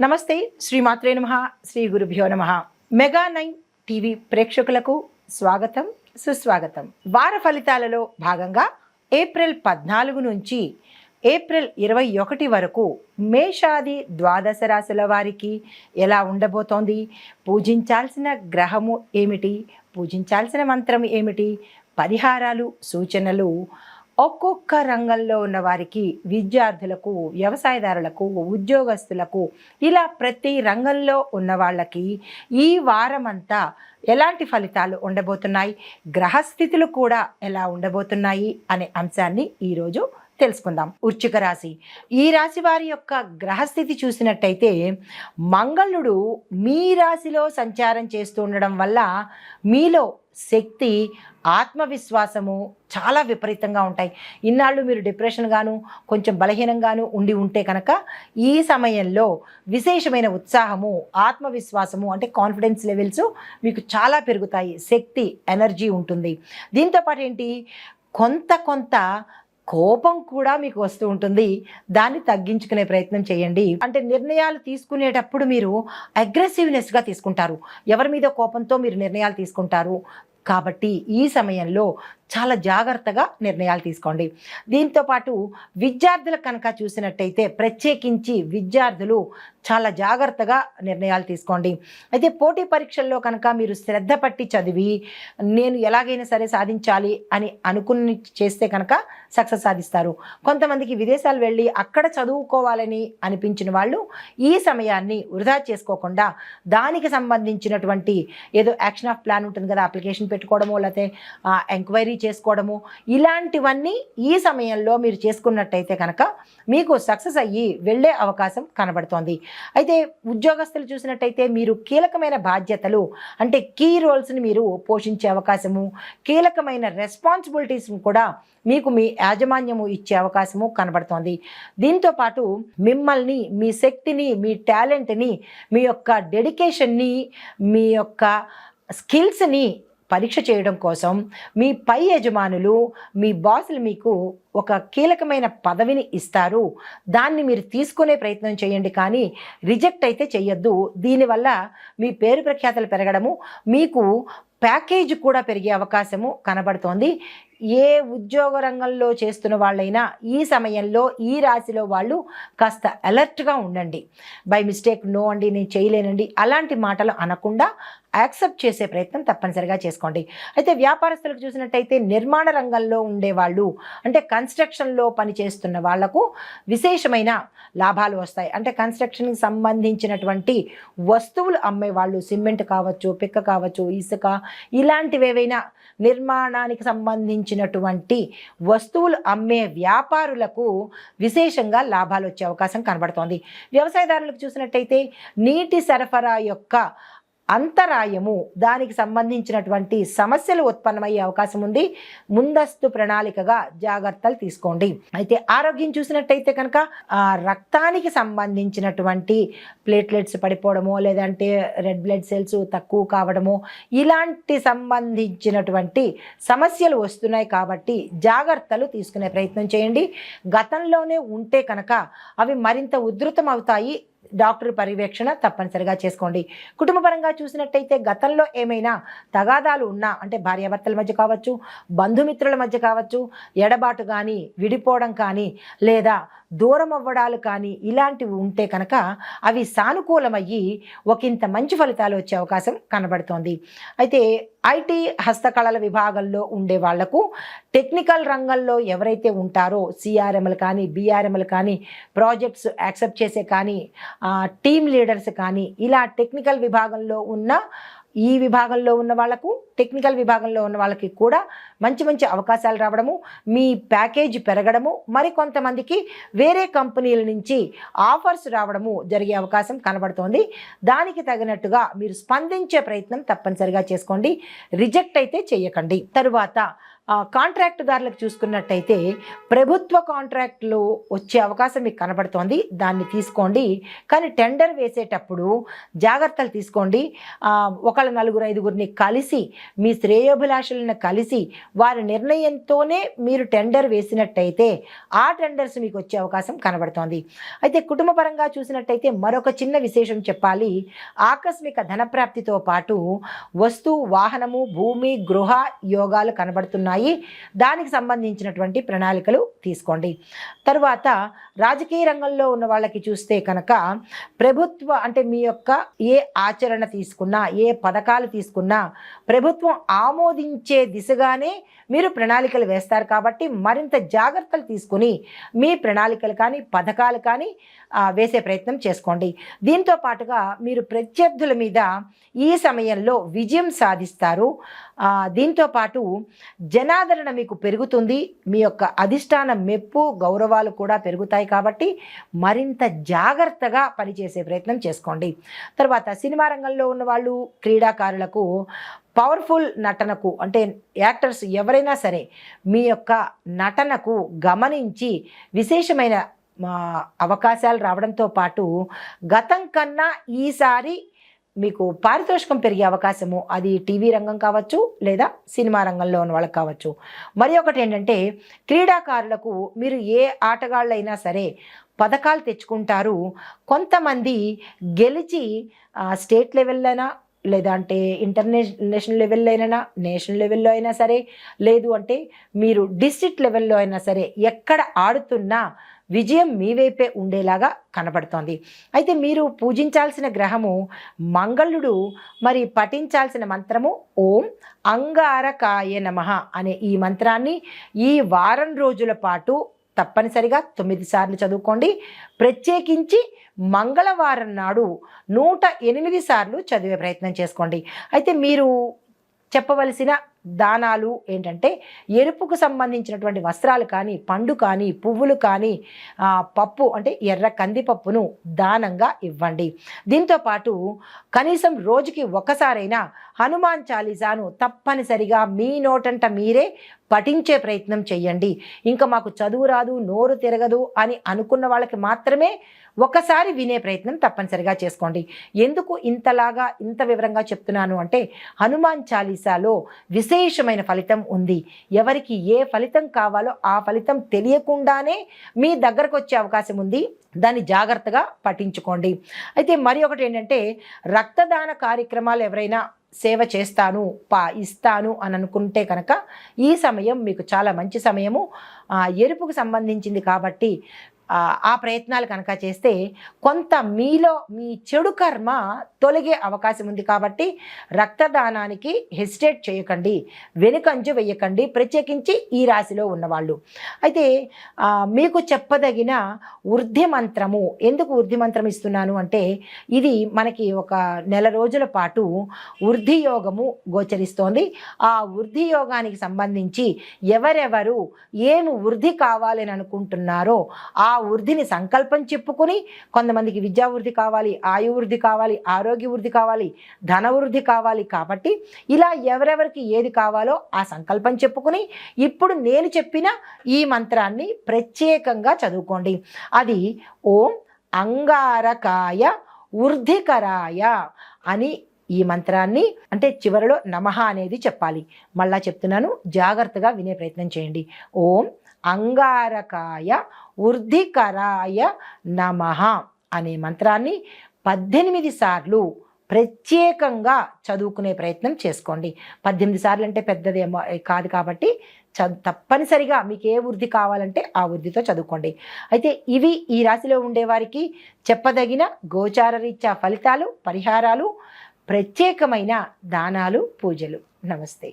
నమస్తే శ్రీమాత్రే నమ శ్రీ గురుభ్యో నమ. మెగా నైన్ టీవీ ప్రేక్షకులకు స్వాగతం సుస్వాగతం. వార ఫలితాలలో భాగంగా ఏప్రిల్ పద్నాలుగు నుంచి ఏప్రిల్ ఇరవై ఒకటి వరకు మేషాది ద్వాదశ రాశుల వారికి ఎలా ఉండబోతోంది? పూజించాల్సిన గ్రహము ఏమిటి? పూజించాల్సిన మంత్రం ఏమిటి? పరిహారాలు సూచనలు ఒక్కొక్క రంగంలో ఉన్న వారికి విద్యార్థులకు వ్యవసాయదారులకు ఉద్యోగస్తులకు ఇలా ప్రతి రంగంలో ఉన్న వాళ్ళకి ఈ వారమంతా ఎలాంటి ఫలితాలు ఉండబోతున్నాయి? గ్రహస్థితులు కూడా ఎలా ఉండబోతున్నాయి? అనే అంశాన్ని ఈరోజు తెలుసుకుందాం. వృశ్చిక రాశి. ఈ రాశి వారి యొక్క గ్రహస్థితి చూసినట్టయితే మంగళుడు మీ రాశిలో సంచారం చేస్తూ ఉండడం వల్ల మీలో శక్తి ఆత్మవిశ్వాసము చాలా విపరీతంగా ఉంటాయి. ఇన్నాళ్ళు మీరు డిప్రెషన్ గాను కొంచెం బలహీనంగాను ఉండి ఉంటే కనుక ఈ సమయంలో విశేషమైన ఉత్సాహము ఆత్మవిశ్వాసము అంటే కాన్ఫిడెన్స్ లెవెల్స్ మీకు చాలా పెరుగుతాయి. శక్తి ఎనర్జీ ఉంటుంది. దీంతోపాటు ఏంటి? కొంత కొంత కోపం కూడా మీకు వస్తూ ఉంటుంది. దాన్ని తగ్గించుకునే ప్రయత్నం చేయండి. అంటే నిర్ణయాలు తీసుకునేటప్పుడు మీరు అగ్రెసివ్నెస్గా తీసుకుంటారు. ఎవరి మీద కోపంతో మీరు నిర్ణయాలు తీసుకుంటారు? కాబట్టి ఈ సమయంలో చాలా జాగ్రత్తగా నిర్ణయాలు తీసుకోండి. దీంతో పాటు విద్యార్థులకు కనుక చూసినట్టయితే ప్రత్యేకించి విద్యార్థులు చాలా జాగ్రత్తగా నిర్ణయాలు తీసుకోండి. అయితే పోటీ పరీక్షల్లో కనుక మీరు శ్రద్ధ పట్టి చదివి నేను ఎలాగైనా సరే సాధించాలి అని అనుకుని చేస్తే కనుక సక్సెస్ సాధిస్తారు. కొంతమందికి విదేశాలు వెళ్ళి అక్కడ చదువుకోవాలని అనిపించిన వాళ్ళు ఈ సమయాన్ని వృధా చేసుకోకుండా దానికి సంబంధించినటువంటి ఏదో యాక్షన్ ఆఫ్ ప్లాన్ ఉంటుంది కదా అప్లికేషన్ పెట్టుకోవడము లేకపోతే ఎంక్వైరీ చేసుకోవడము. ఇలాంటివన్నీ ఈ సమయంలో మీరు చేసుకున్నట్టయితే కనుక మీకు సక్సెస్ అయ్యి వెళ్ళే అవకాశం కనబడుతోంది. అయితే ఉద్యోగస్తులు చూసినట్టయితే మీరు కీలకమైన బాధ్యతలు అంటే కీ రోల్స్ని మీరు పోషించే అవకాశము కీలకమైన రెస్పాన్సిబిలిటీస్ని కూడా మీకు మీ యాజమాన్యము ఇచ్చే అవకాశము కనబడుతోంది. దీంతో పాటు మిమ్మల్ని మీ శక్తిని మీ టాలెంట్ని మీ యొక్క డెడికేషన్ని మీ యొక్క స్కిల్స్ని పరీక్ష చేయడం కోసం మీ పై యజమానులు మీ బాసులు మీకు ఒక కీలకమైన పదవిని ఇస్తారు. దాన్ని మీరు తీసుకునే ప్రయత్నం చేయండి కానీ రిజెక్ట్ అయితే చేయొద్దు దీనివల్ల మీ పేరు ప్రఖ్యాతలు పెరగడము మీకు ప్యాకేజ్ కూడా పెరిగే అవకాశము కనబడుతోంది. ఏ ఉద్యోగ రంగంలో చేస్తున్న వాళ్ళైనా ఈ సమయంలో ఈ రాశిలో వాళ్ళు కాస్త అలర్ట్గా ఉండండి. బై మిస్టేక్ నో అండి నేను చేయలేనండి. అలాంటి మాటలు అనకుండా యాక్సెప్ట్ చేసే ప్రయత్నం తప్పనిసరిగా చేసుకోండి. అయితే వ్యాపారస్తులకు చూసినట్టయితే నిర్మాణ రంగంలో ఉండేవాళ్ళు అంటే కన్స్ట్రక్షన్లో పనిచేస్తున్న వాళ్ళకు విశేషమైన లాభాలు వస్తాయి. అంటే కన్స్ట్రక్షన్కి సంబంధించినటువంటి వస్తువులు అమ్మేవాళ్ళు సిమెంట్ కావచ్చు పిక్క కావచ్చు ఇసుక ఇలాంటివేవైనా నిర్మాణానికి సంబంధించినటువంటి వస్తువులు అమ్మే వ్యాపారులకు విశేషంగా లాభాలు వచ్చే అవకాశం కనబడుతోంది. వ్యవసాయదారులకు చూసినట్టయితే నీటి సరఫరా యొక్క అంతరాయము దానికి సంబంధించినటువంటి సమస్యలు ఉత్పన్నమయ్యే అవకాశం ఉంది. ముందస్తు ప్రణాళికగా జాగ్రత్తలు తీసుకోండి. అయితే ఆరోగ్యం చూసినట్టయితే కనుక రక్తానికి సంబంధించినటువంటి ప్లేట్లెట్స్ పడిపోవడము లేదంటే రెడ్ బ్లడ్ సెల్స్ తక్కువ కావడము ఇలాంటి సంబంధించినటువంటి సమస్యలు వస్తున్నాయి కాబట్టి జాగ్రత్తలు తీసుకునే ప్రయత్నం చేయండి. గతంలోనే ఉంటే కనుక అవి మరింత ఉధృతం అవుతాయి డాక్టర్ పర్యవేక్షణ తప్పనిసరిగా చేసుకోండి. కుటుంబపరంగా చూసినట్టయితే గతంలో ఏమైనా తగాదాలు ఉన్నా అంటే భార్యాభర్తల మధ్య కావచ్చు బంధుమిత్రుల మధ్య కావచ్చు ఎడబాటు కానీ విడిపోవడం కానీ లేదా దూరం అవ్వడాలు కానీ ఇలాంటివి ఉంటే కనుక అవి సానుకూలమయ్యి ఒకంత మంచి ఫలితాలు వచ్చే అవకాశం కనబడుతోంది. అయితే ఐటీ హస్తకళల విభాగంలో ఉండే వాళ్ళకు టెక్నికల్ రంగంలో ఎవరైతే ఉంటారో సిఆర్ఎంలు కానీ బీఆర్ఎంలు కానీ ప్రాజెక్ట్స్ యాక్సెప్ట్ చేసే కానీ టీమ్ లీడర్స్ కానీ ఇలా టెక్నికల్ విభాగంలో ఉన్న ఈ విభాగంలో ఉన్న వాళ్ళకు టెక్నికల్ విభాగంలో ఉన్న వాళ్ళకి కూడా మంచి మంచి అవకాశాలు రావడము మీ ప్యాకేజ్ పెరగడము మరి కొంతమందికి వేరే కంపెనీల నుంచి ఆఫర్స్ రావడము జరిగే అవకాశం కనబడుతోంది. దానికి తగినట్టుగా మీరు స్పందించే ప్రయత్నం తప్పనిసరిగా చేసుకోండి. రిజెక్ట్ అయితే చేయకండి తరువాత కాంట్రాక్టుదారులకు చూసుకున్నట్టయితే ప్రభుత్వ కాంట్రాక్టులు వచ్చే అవకాశం మీకు కనబడుతోంది. దాన్ని తీసుకోండి. కానీ టెండర్ వేసేటప్పుడు జాగ్రత్తలు తీసుకోండి. ఒకళ్ళ నలుగురు ఐదుగురిని కలిసి మీ శ్రేయోభిలాషులను కలిసి వారి నిర్ణయంతోనే మీరు టెండర్ వేసినట్టయితే ఆ టెండర్స్ మీకు వచ్చే అవకాశం కనబడుతోంది. అయితే కుటుంబ పరంగా చూసినట్టయితే మరొక చిన్న విశేషం చెప్పాలి. ఆకస్మిక ధనప్రాప్తితో పాటు వస్తు వాహనము భూమి గృహ యోగాలు కనబడుతున్నాయి. దానికి సంబంధించినటువంటి ప్రణాళికలు తీసుకోండి. తరువాత రాజకీయ రంగంలో ఉన్న వాళ్ళకి చూస్తే కనుక ప్రభుత్వ అంటే మీ యొక్క ఏ ఆచరణ తీసుకున్నా ఏ పథకాలు తీసుకున్నా ప్రభుత్వం ఆమోదించే దిశగానే మీరు ప్రణాళికలు వేస్తారు కాబట్టి మరింత జాగ్రత్తలు తీసుకుని మీ ప్రణాళికలు కానీ పథకాలు కానీ వేసే ప్రయత్నం చేసుకోండి. దీంతో పాటుగా మీరు ప్రత్యర్థుల మీద ఈ సమయంలో విజయం సాధిస్తారు. దీంతో పాటు జనాదరణ మీకు పెరుగుతుంది మీ యొక్క అధిష్టాన మెప్పు గౌరవాలు కూడా పెరుగుతాయి కాబట్టి మరింత జాగ్రత్తగా పనిచేసే ప్రయత్నం చేసుకోండి. తర్వాత సినిమా రంగంలో ఉన్న వాళ్ళు క్రీడాకారులకు పవర్ఫుల్ నటనకు అంటే యాక్టర్స్ ఎవరైనా సరే మీ యొక్క నటనకు గమనించి విశేషమైన అవకాశాలు రావడంతో పాటు గతం కన్నా ఈసారి మీకు పారితోషికం పెరిగే అవకాశము అది టీవీ రంగం కావచ్చు లేదా సినిమా రంగంలో ఉన్న వాళ్ళకి కావచ్చు. మరి ఒకటి ఏంటంటే క్రీడాకారులకు మీరు ఏ ఆటగాళ్ళైనా సరే పథకాలు తెచ్చుకుంటారు. కొంతమంది గెలిచి స్టేట్ లెవెల్లోనా లేదా అంటే ఇంటర్నేషనల్ లెవెల్లో అయినా నేషనల్ లెవెల్లో అయినా సరే లేదు అంటే మీరు డిస్ట్రిక్ట్ లెవెల్లో అయినా సరే ఎక్కడ ఆడుతున్నా విజయం మీ వైపే ఉండేలాగా కనబడుతోంది. అయితే మీరు పూజించాల్సిన గ్రహము మంగళుడు మరి పఠించాల్సిన మంత్రము ఓం అంగారకాయ నమః అనే ఈ మంత్రాన్ని ఈ వారం రోజుల పాటు తప్పనిసరిగా తొమ్మిది సార్లు చదువుకోండి. ప్రత్యేకించి మంగళవారం నాడు నూట ఎనిమిది సార్లు చదివే ప్రయత్నం చేసుకోండి. అయితే మీరు చెప్పవలసిన దానాలు ఏంటంటే ఎరుపుకు సంబంధించినటువంటి వస్త్రాలు కానీ పండు కానీ పువ్వులు కానీ పప్పు అంటే ఎర్ర కందిపప్పును దానంగా ఇవ్వండి. దీంతో పాటు కనీసం రోజుకి ఒకసారైనా హనుమాన్ చాలీసాను తప్పనిసరిగా మీ నోటంట మీరే పఠించే ప్రయత్నం చేయండి. ఇంకా మాకు చదువు రాదు నోరు తిరగదు అని అనుకున్న వాళ్ళకి మాత్రమే ఒకసారి వినే ప్రయత్నం తప్పనిసరిగా చేసుకోండి. ఎందుకు ఇంతలాగా ఇంత వివరంగా చెప్తున్నాను అంటే హనుమాన్ చాలీసాలో విశేషమైన ఫలితం ఉంది. ఎవరికి ఏ ఫలితం కావాలో ఆ ఫలితం తెలియకుండానే మీ దగ్గరకు వచ్చే అవకాశం ఉంది. దాన్ని జాగ్రత్తగా పఠించుకోండి అయితే మరి ఒకటి ఏంటంటే రక్తదాన కార్యక్రమాలు ఎవరైనా సేవ చేస్తాను పా ఇస్తాను అని అనుకుంటే కనుక ఈ సమయం మీకు చాలా మంచి సమయము. ఆ, ఎరుపుకు సంబంధించింది కాబట్టి ఆ, ప్రయత్నాలు కనుక చేస్తే కొంత మీలో మీ చెడు కర్మ తొలగే అవకాశం ఉంది కాబట్టి రక్తదానానికి హెసిటేట్ చేయకండి వెనుకంజు వేయకండి ప్రత్యేకించి ఈ రాశిలో ఉన్నవాళ్ళు. అయితే మీకు చెప్పదగిన వృద్ధి మంత్రము ఎందుకు వృద్ధి మంత్రం ఇస్తున్నాను అంటే ఇది మనకి ఒక నెల రోజుల పాటు వృద్ధి యోగము గోచరిస్తోంది. ఆ వృద్ధి యోగానికి సంబంధించి ఎవరెవరు ఏమి వృద్ధి కావాలని అనుకుంటున్నారో ఆ వృద్ధిని సంకల్పం చెప్పుకుని కొంతమందికి విద్యా వృద్ధి కావాలి ఆయు వృద్ధి కావాలి ఆరోగ్య వృద్ధి కావాలి ధన వృద్ధి కావాలి కాబట్టి ఇలా ఎవరెవరికి ఏది కావాలో ఆ సంకల్పం చెప్పుకుని ఇప్పుడు నేను చెప్పిన ఈ మంత్రాన్ని ప్రత్యేకంగా చదువుకోండి. అది ఓం అంగారకాయ వృద్ధికరాయ అని ఈ మంత్రాన్ని అంటే చివరిలో నమః అనేది చెప్పాలి. మళ్ళా చెప్తున్నాను జాగ్రత్తగా వినే ప్రయత్నం చేయండి. ఓం అంగారకాయ ఉర్ధికరాయ నమః అనే మంత్రాన్ని పద్దెనిమిది సార్లు ప్రత్యేకంగా చదువుకునే ప్రయత్నం చేసుకోండి. పద్దెనిమిది సార్లు అంటే పెద్దదేమో కాదు కాబట్టి చ తప్పనిసరిగా మీకు ఏ వృద్ధి కావాలంటే ఆ వృద్ధితో చదువుకోండి. అయితే ఇవి ఈ రాశిలో ఉండేవారికి చెప్పదగిన గోచార రీత్యా ఫలితాలు పరిహారాలు ప్రత్యేకమైన దానాలు పూజలు. నమస్తే.